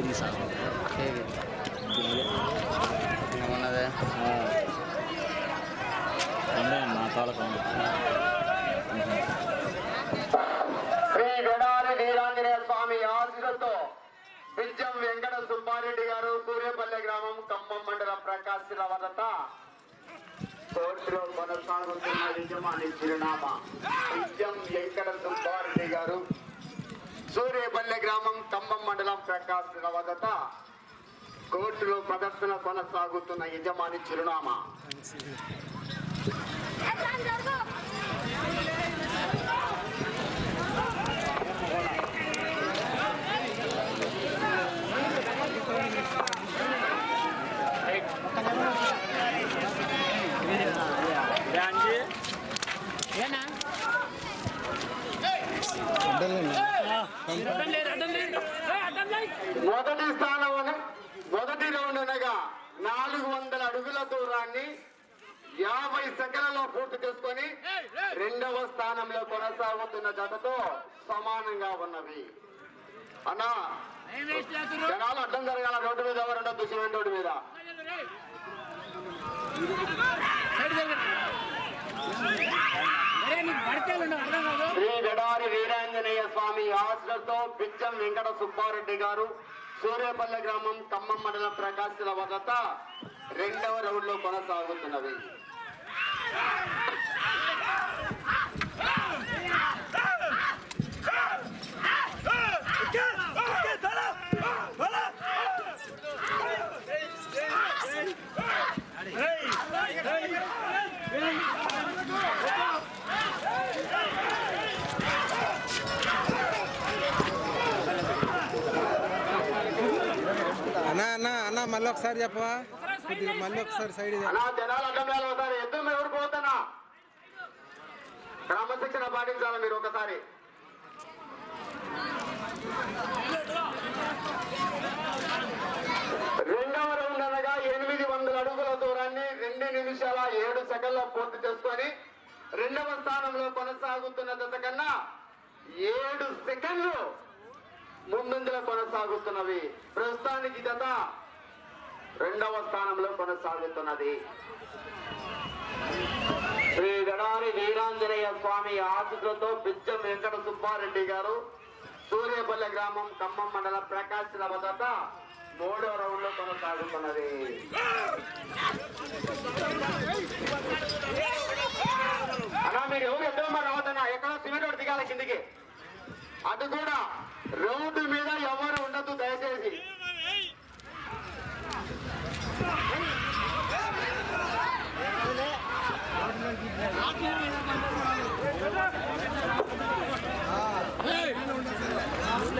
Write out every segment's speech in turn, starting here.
పెరిగి ఏది ఉన్నదే మా తాలూకా. శ్రీ వెడారి వీరాంజనేయ స్వామి ఆశీస్సులతో బిజ్జం వెంకట సుబ్బారెడ్డి గారు సూర్యపల్లె గ్రామం ఖమ్మం మండలం ప్రకాశిల వదత కోర్టులో కొనసాగుతున్న యజమాని చిరునామా బిజ్జం వెంకట సుబ్బారెడ్డి గారు సూర్యపల్లె గ్రామం ఖమ్మం మండలం ప్రకాశిల వదత కోర్టులో ప్రదర్శన కొనసాగుతున్న యజమాని చిరునామా. మొదటి స్థానం మొదటి రౌండ్ అనగా నాలుగు వందల అడుగుల దూరాన్ని యాభై సెకండ్లలో పూర్తి చేసుకొని రెండవ స్థానంలో కొనసాగుతున్న జతతో సమానంగా ఉన్నవి. అన్నా జనాలు అడ్డం జరగాల రోడ్డు మీద ఎవరంటే దుష్యం రోడ్డు మీద. అర్థం కాదు. స్వామి ఆశ్రతో బిచ్చం వెంకట సుబ్బారెడ్డి గారు సూర్యపల్లె గ్రామం ఖమ్మం మండలం ప్రకాశిల వద్ద రెండవ రౌండ్లో కొనసాగుతున్నవి అన్నా అన్నా అన్నా మళ్ళీ ఒకసారి చెప్పవా? కొద్దిగా మళ్ళీ ఒకసారి సైడ్ జనాలు అడ్డం ఒకసారి. ఎవరు పోతున్నా క్రమశిక్షణ పాటించాలి మీరు ఒకసారి. రెండవ రౌండ్ అనగా ఎనిమిది వందల అడుగుల దూరాన్ని రెండు నిమిషాల ఏడు సెకండ్ల పూర్తి చేసుకొని రెండవ స్థానంలో కొనసాగుతున్న దశ కన్నా ఏడు సెకండ్లు ముందంజలో కొనసాగుతున్నవి. ప్రస్తుతానికి గత రెండవ స్థానంలో కొనసాగుతున్నది. శ్రీ గడారి వీరాంజనేయ స్వామి ఆశీస్సులతో బిచ్చం వెంకట సుబ్బారెడ్డి గారు సూర్యపల్లె గ్రామం ఖమ్మం మండలం ప్రకాశ్ వద్ద మూడో రౌండ్లో కొనసాగుతున్నది. అన్నా మీరు ఎవరు ఎద్దరమ్మా రావద్దన్నా? ఎక్కడ సిమెంట్ దిగాలి కిందికి. అటు కూడా రోడ్డు మీద ఎవరు ఉండదు దయచేసి.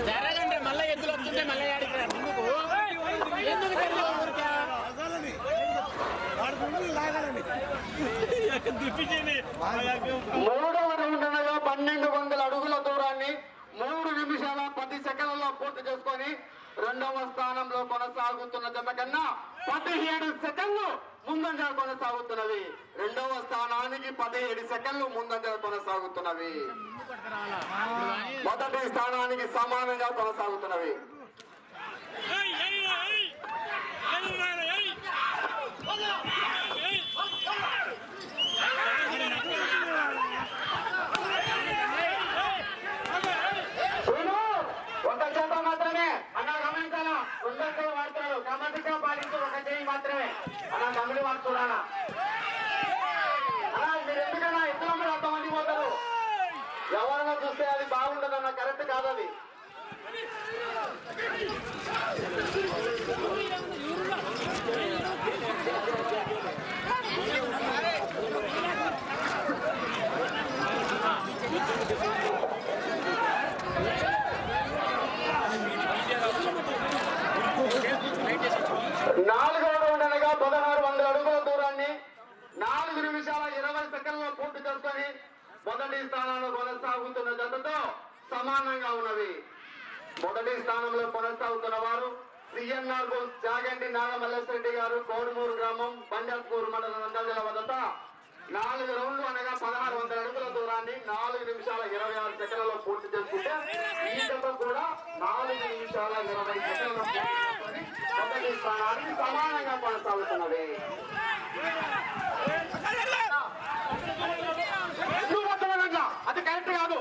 జరగండి మళ్ళీ ఎద్దులు వస్తుంటే మళ్ళీ ఆడికి ఎందుకు మూడవ రౌండ్ అనగా పన్నెండు వందల అడుగుల దూరాన్ని మూడు నిమిషాల పది సెకండ్లలో పూర్తి చేసుకొని రెండవ స్థానంలో కొనసాగుతున్న జత కన్నా పదిహేడు సెకండ్లు ముందంజ కొనసాగుతున్నవి రెండవ స్థానానికి పదిహేడు సెకండ్లు ముందంజ కొనసాగుతున్నవి. మొదటి స్థానానికి సమానంగా కొనసాగుతున్నవి శ్రీను, ఒక చేత మాత్రమే అన్న గమనించాలా రెండు చేతులు వాడుతున్నాడు క్రమశిక్షణ పాటించి ఒక చేయి మాత్రమే అన్న గమని వాడుతున్నానా అన్న మీరు ఎందుకన్నా ఎత్తుల మీద అంతమంది పోతారు ఎవరైనా చూస్తే అది బాగుండదు అన్న కరెక్ట్ కాదు అది నాలుగవ రౌండ్ అనగా పదహారు వందల అడుగుల దూరాన్ని నాలుగు నిమిషాల ఇరవై సెకండ్లలో పూర్తి చేసుకొని మొదటి స్థానంలో కొనసాగుతున్న జతతో సమానంగా ఉన్నవి. మొదటి స్థానంలో కొనసాగుతున్న వారు సిఎన్ఆర్ జాగంటి నాగమల్లేశ్వరెడ్డి గారు కోడుమూరు గ్రామం బంజార్పూర్ మండలం నంద్యాల వద్ద నాలుగు రౌండ్లు అనగా పదహారు వందల అడుగుల దూరాన్ని నాలుగు నిమిషాల ఇరవై ఆరు సెకండ్లలో పూర్తి చేసుకుంటే కూడా నాలుగు నిమిషాల ఇరవై మొదటి స్థానానికి సమానంగా కొనసాగుతున్నది? అది కరెక్ట్ కాదు.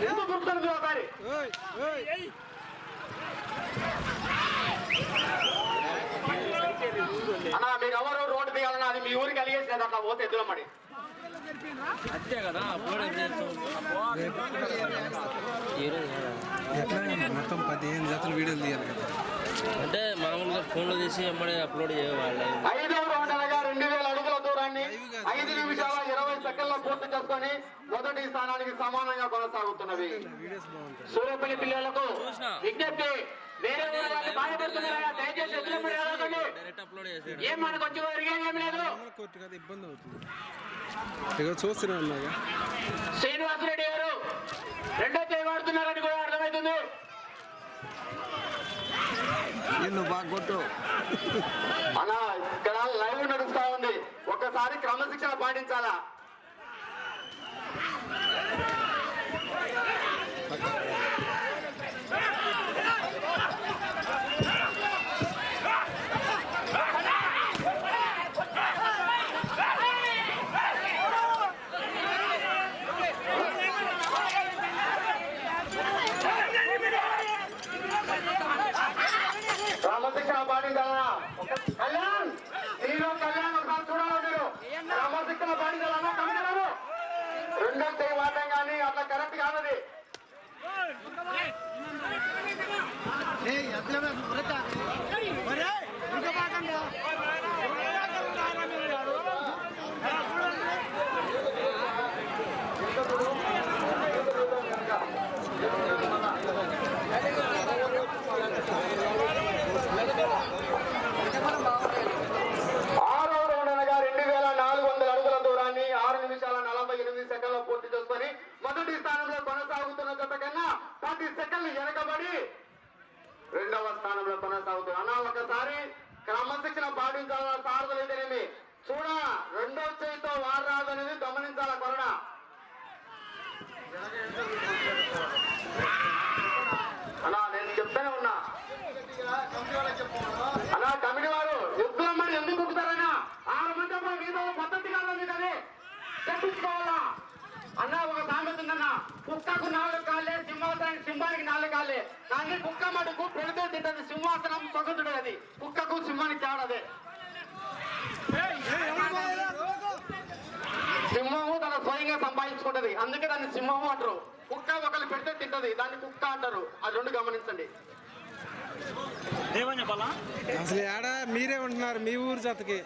ఎందుకు గుర్తుంది ఒకసారి అన్నా మీరు ఎవరు రోడ్డు దిగాలన్నా అది మీ ఊరికి అలిగేసినది అట్లా పోతే ఎదురు మరి అంతే కదా మొత్తం పదిహేను జతలు వీడియోలు తీయాలి కదా. అంటే మామూలుగా ఫోన్లో తీసి ఎమ్మడే అప్లోడ్ చేయాలి ఐదవ రౌండ్ అనగా రెండు వేల అడుగుల దూరాన్ని ఐదు నిమిషాల ఇరవై సెకండ్ల పూర్తి చేసుకొని మొదటి స్థానానికి సమానంగా కొనసాగుతున్నవి సూర్యపల్లి పిల్లలకు. విజ్ఞప్తి. వేరే వాళ్ళు బాధపడుతున్నారా? దయచేసి ఎదురు పడి రాకండి. డైరెక్ట్ అప్లోడ్ చేసి ఏం మనకు వచ్చి ఏం లేదు. ఇబ్బంది అవుతుంది. శ్రీనివాసరెడ్డి గారు రెండో చేయి వాడుతున్నారని కూడా అర్థమవుతుంది నువ్వు బాగా కొట్టు. అన్న ఇక్కడ లైవ్ నడుస్తా ఉంది. ఒక్కసారి క్రమశిక్షణ పాటించాలా క్రమశిక్షణ పాటించాలన్నా కళ్యాణ్ నేను కళ్యాణ్ ఒకసారి చూడాలి మీరు క్రమశిక్షణ పాటించాలన్నా కమిషనరు రెండో చేయి వాడడం కానీ అట్లా కరెక్ట్ కాదది ఆరో రౌండ్ అనగా రెండు వేల నాలుగు వందల అడుగుల దూరాన్ని ఆరు నిమిషాల నలభై ఎనిమిది సెకండ్ల పూర్తి చేసుకొని మొదటి స్థానంలో కొనసాగుతున్న జత కన్నా పది సెకండ్లు వెనకబడి రెండవ స్థానంలో కొనసాగుతుంది అన్న ఒకసారి క్రమశిక్షణ పాటించాలన్న సారథులు అయితేనేమి చూడ రెండో చేయితో వాడరాదు అనేది గమనించాల కొరడా అన్నా నేను చెప్తానే ఉన్నా అన్నా కమిటీ వారు ఎద్దుల మరి ఎందుకు కుక్కుతారన్నా ఆరు మంది అప్పుడు మీతో పద్ధతి కాదా మీకు అది చెప్పించుకోవాలా అన్న ఒక సామెత ఉందన్న కుక్కకు నాలుగు కాళ్ళే సింహాసనానికి సింహానికి నాలుగు కాళ్ళే కానీ కుక్క మటుకు పెడితే తింటది. సింహాసనం సొగతుడు అది. కుక్కకు సింహానికి తేడాదే సింహము తన స్వయంగా సంపాదించుకుంటది. అందుకే దాన్ని సింహము అంటారు. కుక్క ఒకరు పెడితే తింటది. దాన్ని కుక్క అంటారు. అది రెండు గమనించండి. అసలు ఏడా మీరే ఉంటున్నారు మీ ఊరు జతకి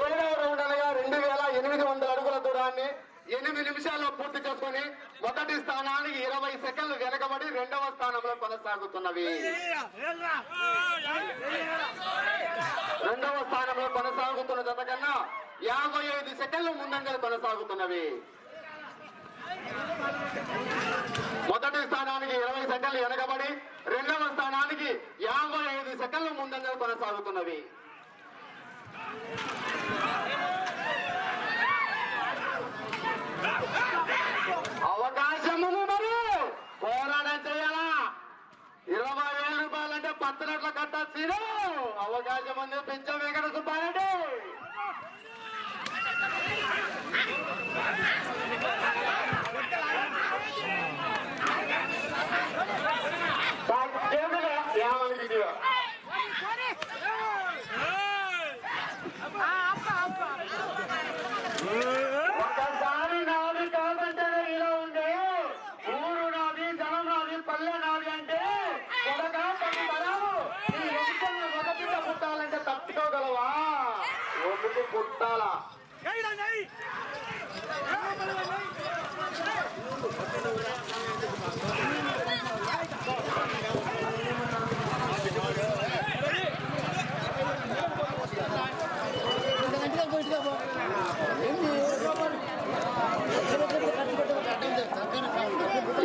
ఏడవ రౌండ్ అనగా రెండు వేల ఎనిమిది వందల అడుగుల దూరాన్ని ఎనిమిది నిమిషాల్లో పూర్తి చేసుకొని మొదటి స్థానానికి ఇరవై సెకండ్లు వెనకబడి రెండవ స్థానంలో కొనసాగుతున్నవి. రెండవ స్థానంలో కొనసాగుతున్న జత కన్నా యాభై ఐదు సెకండ్లు ముందంగా కొనసాగుతున్నవి. మొదటి స్థానానికి ఇరవై సెకండ్లు వెనకబడి రెండవ స్థానానికి యాభై ఐదు సెకండ్లు ముందంగా కొనసాగుతున్నవి. ఇరవై వేల రూపాయలంటే పత్తనట్ల కట్టచ్చు అవకాశం ఉంది పిచ్చ వెంకట సుబ్బారెడ్డి. ఏమనిపించు కొడుకు కొట్టాల?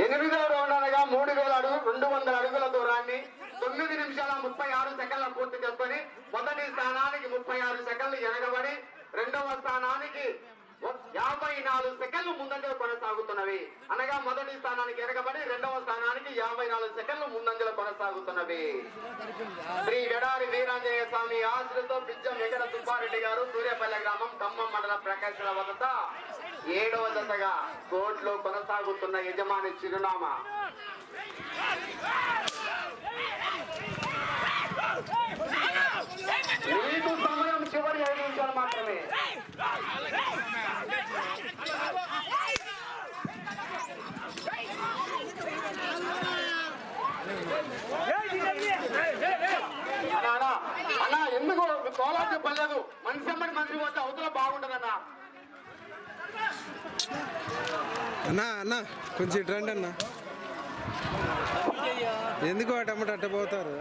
ఎనిమిదో రౌండ్ అనగా మూడు వేల అడుగులు రెండు వందల అడుగుల దూరాన్ని తొమ్మిది నిమిషాల ముప్పై ఆరు సెకండ్ల పూర్తి చేసుకుని మొదటి స్థానానికి ముప్పై ఆరు సెకండ్లు ఎనగబడి రెండవ స్థానానికి యాభై నాలుగు సెకండ్లు ముందంజలు కొనసాగుతున్నవి. అనగా మొదటి స్థానానికి ఎనగబడి రెండవ స్థానానికి యాభై నాలుగు సెకండ్లు ముందంజలు కొనసాగుతున్నవి. శ్రీ ఎడారి వీరాంజనేయ స్వామి ఆశ్రతో పిచ్చం వెంకట సుబ్బారెడ్డి గారు సూర్యపల్లె గ్రామం ఖమ్మం మండల ప్రకాశన వద్ద ఏడవ దశగా కోర్టులో కొనసాగుతున్న యజమాని చిరునామా మీకు సమయం చివరి ఐదు నిమిషాలు మాత్రమే అన్నా, అన్నా, అన్నా ఎందుకు కోలార్ చెప్పలేదు మనిషి అమ్మడి మనిషి పోతే అవతల బాగుంటదన్నా అన్నా అన్నా కొంచెం ఇటు రండి అన్న. ఎందుకు అటమ్మట అట్ట పోతారు?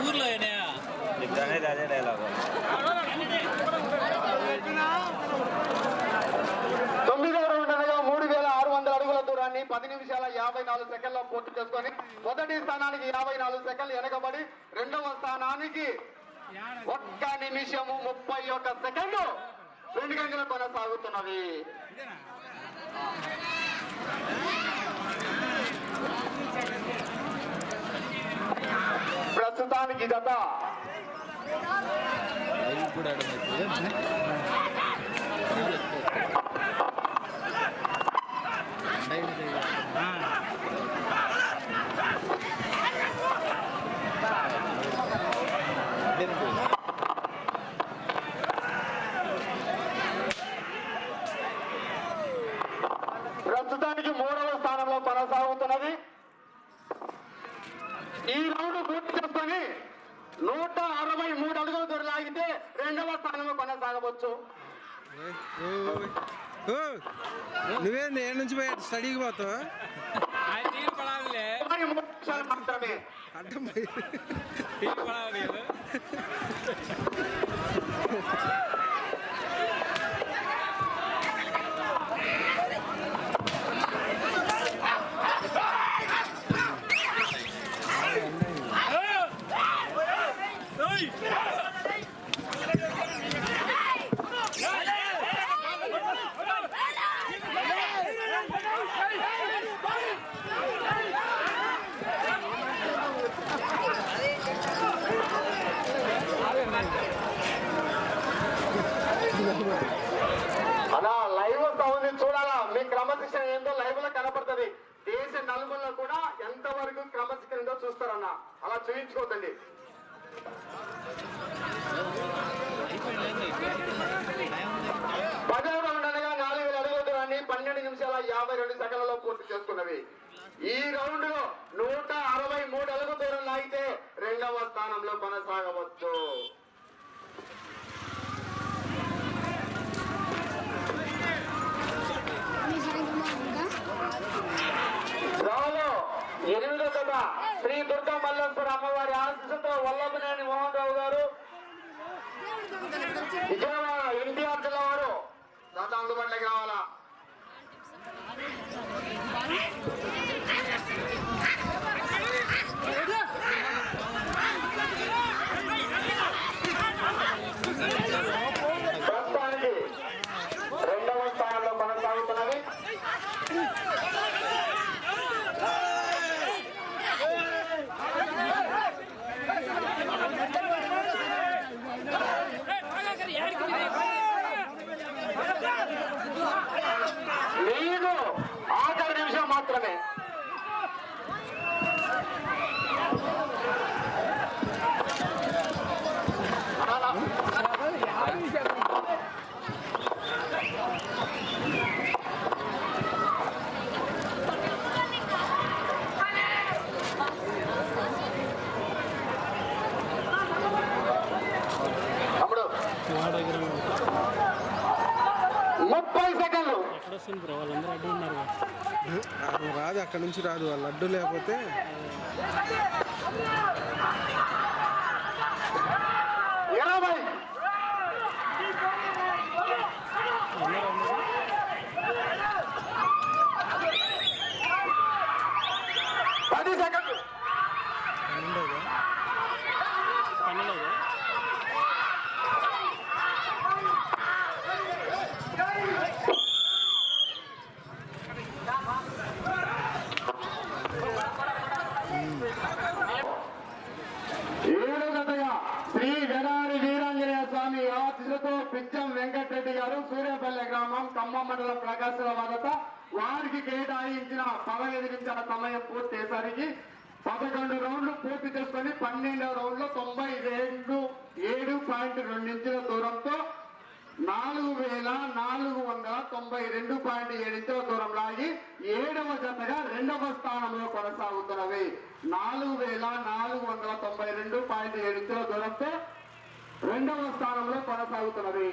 ఊర్లో అనేది అదే డైలాగ్ రౌండ్ అనగా మూడు వేల ఆరు వందల అడుగుల దూరాన్ని పది నిమిషాల యాభై నాలుగు సెకండ్ల పూర్తి చేసుకొని మొదటి స్థానానికి యాభై నాలుగు సెకండ్లు వెనకబడి రెండవ స్థానానికి ఒక్క నిమిషము ముప్పై ఒక్క సెకండ్లు రెండు గంటలు కొనసాగుతున్నవి ప్రస్తుతానికి గత ప్రస్తుతానికి మూడవ స్థానంలో కొనసాగుతున్నది. ఈ రౌండ్ పూర్తి చేసుకొని నూట అరవై మూడు అడుగుల దూరం లాగితే రెండవ స్థానంలో కొనసాగవచ్చు. నుంచి అటు స్టడీకి పోతావా? మాత్రమే అడ్డం పోయి తీరు పడాలి కదా అలా లైవ్ సౌండ్ చూడాలా మీ క్రమశిక్షణ ఏందో లైవ్లో కనపడుతుంది దేశ నలుగుల్లో కూడా ఎంత వరకు క్రమశిక్షణ చూస్తారన్న అలా చూయించుకోవద్దండి. పదవ రౌండ్ అనగా నాలుగు వేల అడుగుల దూరాన్ని పన్నెండు నిమిషాల యాభై రెండు సెకండ్లలో పూర్తి చేసుకున్నవి. ఈ రౌండ్లో నూట అరవై మూడు అడుగు దూరం లాగితే రెండవ స్థానంలో కొనసాగవచ్చు. ఎనిమిదో కథ శ్రీ దుర్గా మల్లేశ్వర అమ్మవారి ఆశీస్సుతో వల్లభనేని మోహన్ రావు గారు ఎన్టీఆర్ జిల్లా వారు. దాంట్లో అందుబాటులోకి రావాలా ప్రస్తుతానికి రెండవ స్థానంలో కొనసాగుతున్నవి నీకు ఆఖరి నిమిషం మాత్రమే తమ్ముడు ముప్పై సెకండ్లు అక్కడ నుంచి రాదు ఆ లడ్డు లేకపోతే ఇరవై పది సెకండ్లు మండలం ప్రకాశం వద్ద వారికి కేటాయించిన పదహైదు నిమిషాల సమయం పూర్తి అయ్యేసరికి పదకొండు రౌండ్లు పూర్తి చేసుకొని పన్నెండవ రౌండ్లో తొంభై రెండు ఏడు పాయింట్ రెండు ఇంచుల దూరంతో నాలుగు వేల నాలుగు వందల తొంభై రెండు పాయింట్ ఏడు ఇంచుల దూరం లాగి ఏడవ జతగా రెండవ స్థానంలో కొనసాగుతున్నవి. నాలుగు వేల నాలుగు వందల తొంభై రెండు పాయింట్ ఏడు ఇంచుల దూరంతో రెండవ స్థానంలో కొనసాగుతున్నవి.